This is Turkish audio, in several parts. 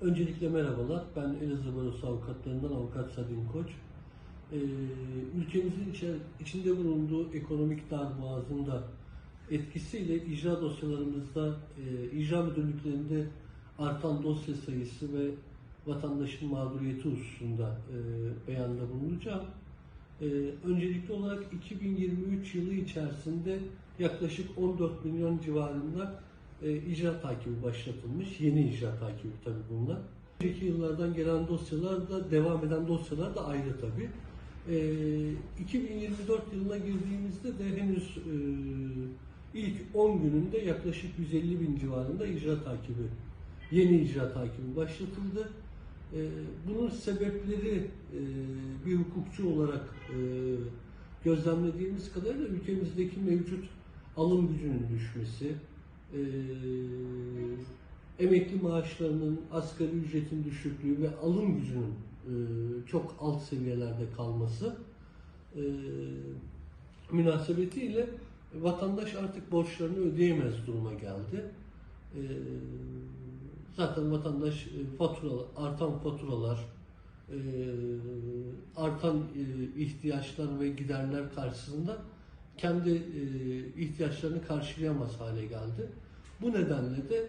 Öncelikle merhabalar. Ben Elazığ Barosu Avukatlarından Avukat Sadin Koç. Ee, ülkemizin içinde bulunduğu ekonomik darboğazın da etkisiyle icra dosyalarımızda, e, icra müdürlüklerinde artan dosya sayısı ve vatandaşın mağduriyeti hususunda e, beyanda bulunacağım. Ee, öncelikli olarak 2023 yılı içerisinde yaklaşık 14 milyon civarında e, icra takibi başlatılmış. Yeni icra takibi tabii bunlar. Önceki yıllardan gelen dosyalar da devam eden dosyalar da ayrı tabii. Ee, 2024 yılına girdiğimizde de henüz e, ilk 10 gününde yaklaşık 150 bin civarında icra takibi, yeni icra takibi başlatıldı. Ee, bunun sebepleri e, bir hukukçu olarak e, gözlemlediğimiz kadarıyla ülkemizdeki mevcut alım gücünün düşmesi, e, emekli maaşlarının, asgari ücretin düşüklüğü ve alım gücünün e, çok alt seviyelerde kalması e, münasebetiyle vatandaş artık borçlarını ödeyemez duruma geldi. E, zaten vatandaş e, fatura, artan faturalar, e, artan e, ihtiyaçlar ve giderler karşısında kendi e, ihtiyaçlarını karşılayamaz hale geldi. Bu nedenle de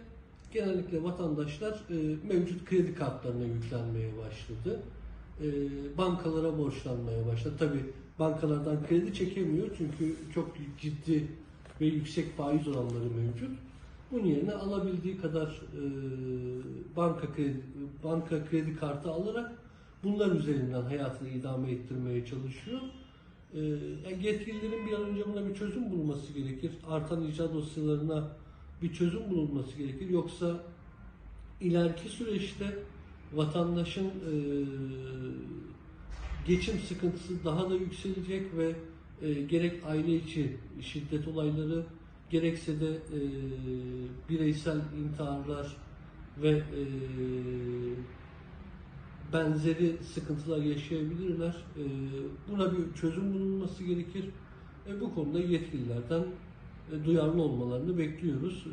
genellikle vatandaşlar e, mevcut kredi kartlarına yüklenmeye başladı. E, bankalara borçlanmaya başladı. Tabi bankalardan kredi çekemiyor çünkü çok ciddi ve yüksek faiz oranları mevcut. Bunun yerine alabildiği kadar banka kredi, banka kredi kartı alarak bunlar üzerinden hayatını idame ettirmeye çalışıyor. E, yetkililerin bir an önce buna bir çözüm bulması gerekir. Artan icra dosyalarına bir çözüm bulunması gerekir. Yoksa ileriki süreçte vatandaşın e, geçim sıkıntısı daha da yükselecek ve e, gerek aile içi şiddet olayları gerekse de e, bireysel intiharlar ve e, benzeri sıkıntılar yaşayabilirler. E, buna bir çözüm bulunması gerekir. E, bu konuda yetkililerden e, duyarlı olmalarını bekliyoruz.